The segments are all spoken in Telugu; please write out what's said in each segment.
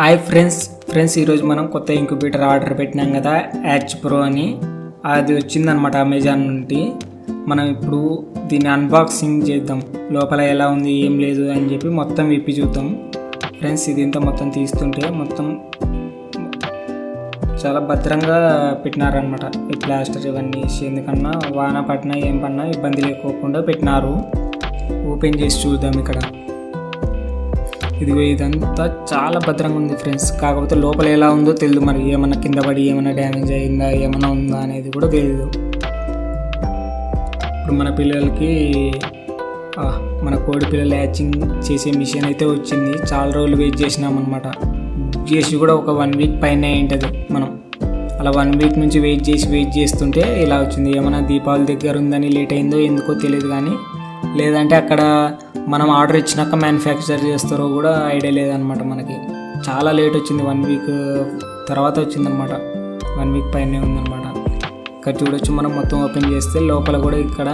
హాయ్ ఫ్రెండ్స్ ఫ్రెండ్స్ ఈరోజు మనం కొత్త ఇంక్యుబేటర్ ఆర్డర్ పెట్టినాం కదా యాచ్ ప్రో అని. అది వచ్చిందనమాట అమెజాన్ నుండి. మనం ఇప్పుడు దీన్ని అన్బాక్సింగ్ చేద్దాం. లోపల ఎలా ఉంది ఏం లేదు అని చెప్పి మొత్తం విప్పి చూద్దాం. ఫ్రెండ్స్ ఇది ఇంత మొత్తం తీస్తుంటే మొత్తం చాలా భద్రంగా పెట్టినారనమాట ఈ ప్లాస్టర్ ఇవన్నీ వేసి ఎందుకన్నా వాన పడినా ఏం పడినా ఇబ్బంది లేకోకుండా పెట్టినారు. ఓపెన్ చేసి చూద్దాం ఇక్కడ. ఇదిగో ఇదంతా చాలా భద్రంగా ఉంది ఫ్రెండ్స్. కాకపోతే లోపల ఎలా ఉందో తెలియదు మరి. ఏమైనా కింద పడి ఏమైనా డ్యామేజ్ అయిందా ఏమైనా ఉందా అనేది కూడా తెలియదు ఇప్పుడు మన పిల్లలకి మన కోడి పిల్లలు హ్యాచింగ్ చేసే మిషన్ అయితే వచ్చింది. చాలా రోజులు వెయిట్ చేసినాం అనమాట చేసి కూడా ఒక వన్ వీక్ పైన ఉంటుంది మనం. అలా వన్ వీక్ నుంచి వెయిట్ చేసి వెయిట్ చేస్తుంటే ఇలా వచ్చింది. ఏమైనా దీపావళి దగ్గర ఉందని లేట్ అయిందో ఎందుకో తెలియదు కానీ లేదంటే అక్కడ మనం ఆర్డర్ ఇచ్చినాక మ్యానుఫ్యాక్చర్ చేస్తారో కూడా ఐడియా లేదనమాట మనకి. చాలా లేట్ వచ్చింది వన్ వీక్ తర్వాత వచ్చిందనమాట వన్ వీక్ పైనే ఉందనమాట ఇక్కడ చూడొచ్చు మనం మొత్తం ఓపెన్ చేస్తే లోపల కూడా ఇక్కడ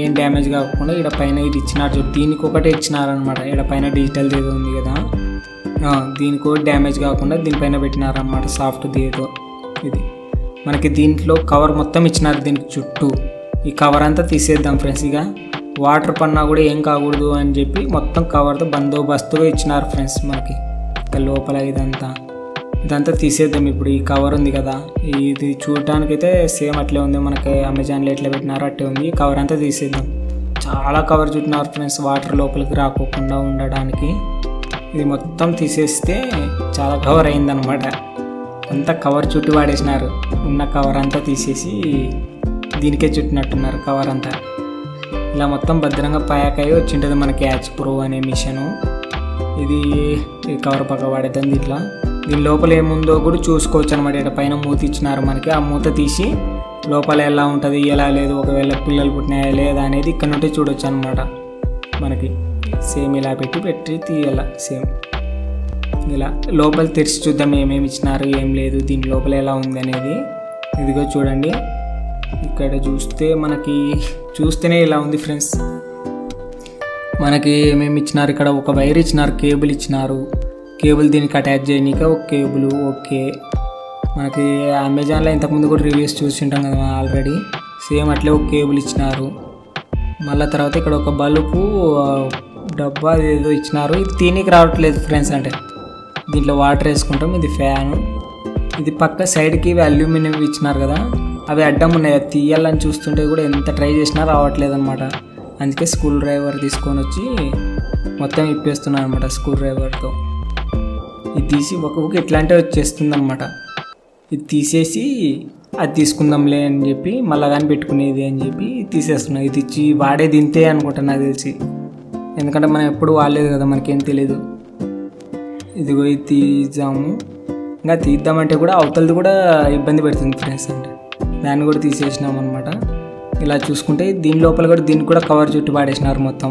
ఏం డ్యామేజ్ కాకుండా ఇక్కడ పైన ఇది ఇచ్చినారు దీనికి ఒకటే ఇచ్చినారనమాట ఇక్కడ పైన డిజిటల్ ఏదో ఉంది కదా. దీనికి డ్యామేజ్ కాకుండా దీనిపైన పెట్టినారనమాట సాఫ్ట్ ఏదో ఇది. మనకి దీంట్లో కవర్ మొత్తం ఇచ్చినారు దీనికి చుట్టూ. ఈ కవర్ అంతా తీసేద్దాం ఫ్రెండ్స్ ఇక. వాటర్ పన్నా కూడా ఏం కాకూడదు అని చెప్పి మొత్తం కవర్తో బందోబస్తుగా ఇచ్చినారు ఫ్రెండ్స్ మనకి. లోపల ఇదంతా. ఇదంతా తీసేద్దాం ఇప్పుడు ఈ కవర్ ఉంది కదా. ఇది చూడటానికైతే సేమ్ అట్లే ఉంది. మనకి అమెజాన్లో ఎట్లా పెట్టినారో అట్టే ఉంది. ఈ కవర్ అంతా తీసేద్దాం. చాలా కవర్ చుట్టినారు ఫ్రెండ్స్ వాటర్ లోపలికి రాకోకుండా ఉండడానికి. ఇది మొత్తం తీసేస్తే చాలా కవర్ అయిందనమాట అంతా కవర్ చుట్టూ వాడేసినారు. ఉన్న కవర్ అంతా తీసేసి దీనికే చుట్టినట్టున్నారు కవర్ అంతా. ఇలా మొత్తం భద్రంగా ప్యాక్ అయ్యి వచ్చింటుంది మనకి యాచ్ ప్రో అనే మిషను. ఇది కవర్ పక్క పడేద్దాం ఇట్లా దీని లోపల ఏముందో కూడా చూసుకోవచ్చు అనమాట ఇక్కడ పైన మూత ఇచ్చినారు మనకి. ఆ మూత తీసి లోపల ఎలా ఉంటుంది ఎలా లేదు ఒకవేళ పిల్లలు పుట్టినాయా లేదా అనేది ఇక్కడ నుండి చూడొచ్చు అనమాట మనకి సేమ్ ఇలా పెట్టి పెట్టి తీయాల సేమ్. ఇలా లోపల తెరిచి చూద్దాం ఏమేమి ఇచ్చినారు ఏం లేదు దీని లోపల ఎలా ఉంది అనేది. ఇదిగో చూడండి. ఇక్కడ చూస్తే మనకి చూస్తేనే ఇలా ఉంది ఫ్రెండ్స్ మనకి ఏమేమి ఇచ్చినారు? ఇక్కడ ఒక వైర్ ఇచ్చినారు కేబుల్ ఇచ్చినారు. కేబుల్ దీనికి అటాచ్ చేయనీక ఒక కేబుల్ ఓకే. మనకి అమెజాన్లో ఇంతకుముందు కూడా రివ్యూస్ చూసింటాం కదా ఆల్రెడీ సేమ్ అట్లే ఒక కేబుల్ ఇచ్చినారు. మళ్ళీ తర్వాత ఇక్కడ ఒక బల్బు డబ్బా ఏదో ఇచ్చినారు. ఇది తినికి రావట్లేదు ఫ్రెండ్స్ అంటే. దీంట్లో వాటర్ వేసుకుంటాం ఇది ఫ్యాను ఇది పక్క సైడ్కి అల్యూమినియం ఇచ్చినారు కదా. అవి అడ్డం ఉన్నాయి. అది తీయాలని చూస్తుంటే కూడా ఎంత ట్రై చేసినా రావట్లేదు అనమాట అందుకే స్కూల్ డ్రైవర్ తీసుకొని వచ్చి మొత్తం ఇప్పేస్తున్నాను అనమాట స్కూల్ డ్రైవర్తో. ఇది తీసి ఒక్కొక్క ఇట్లాంటివి వచ్చేస్తుంది అనమాట ఇది తీసేసి అది తీసుకుందాంలే అని చెప్పి మళ్ళా కానీ పెట్టుకునేది అని చెప్పి తీసేస్తున్నాను ఇది ఇచ్చి వాడేది ఇంతే అనుకుంటా నాకు తెలిసి. ఎందుకంటే మనం ఎప్పుడు వాడలేదు కదా మనకేం తెలియదు ఇదిగో ఇది తీద్దాము. ఇంకా తీద్దామంటే కూడా అవతలది కూడా ఇబ్బంది పెడుతుంది ఫ్రెండ్స్ అంటే. దాన్ని కూడా తీసేసినాం అనమాట ఇలా చూసుకుంటే దీని లోపల కూడా దీన్ని కూడా కవర్ చుట్టూ పాడేసినారు మొత్తం.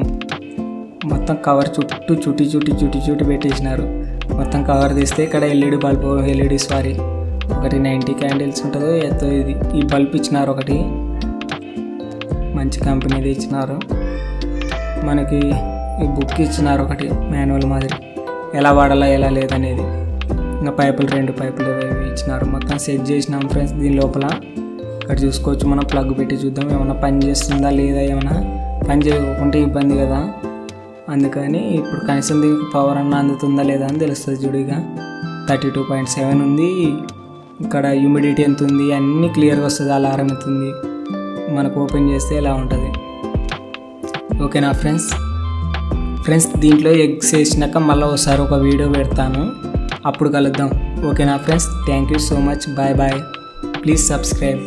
మొత్తం కవర్ చుట్టూ చుట్టి చుట్టి చుట్టి చుట్టి పెట్టేసినారు. మొత్తం కవర్ తీస్తే ఇక్కడ ఎల్ఈడి బల్బ్ ఎల్ఈడి సారీ ఒకటి నైంటీ క్యాండిల్స్ ఉంటుందో ఎంతో ఇది. ఈ బల్బ్ ఇచ్చినారు ఒకటి. మంచి కంపెనీది ఇచ్చినారు. మనకి ఈ బుక్ ఇచ్చినారు ఒకటి మాన్యువల్ మాదిరి. ఎలా వాడాలా ఎలా లేదనేది. ఇంకా పైపులు రెండు పైపులు ఇచ్చినారు. మొత్తం సెట్ చేసినాం ఫ్రెండ్స్ దీని లోపల. ఇక్కడ చూసుకోవచ్చు. మనం ప్లగ్ పెట్టి చూద్దాం. ఏమైనా పని చేస్తుందా లేదా ఏమైనా పని చేయకుంటే ఇబ్బంది కదా. అందుకని ఇప్పుడు కనీసం దీనికి పవర్ అన్న అందుతుందా లేదా అని తెలుస్తుంది చూడిగా థర్టీ టూ పాయింట్ సెవెన్ ఉంది. ఇక్కడ హ్యూమిడిటీ ఎంత ఉంది? అన్నీ క్లియర్గా వస్తుంది. అలారం ఎంతుంది మనకు ఓపెన్ చేస్తే ఇలా ఉంటుంది? ఓకేనా ఫ్రెండ్స్ ఫ్రెండ్స్ దీంట్లో ఎగ్స్ వేసినాక మళ్ళీ ఒకసారి ఒక వీడియో పెడతాను. అప్పుడు కలుద్దాం. ఓకేనా friends thank you so much bye bye please subscribe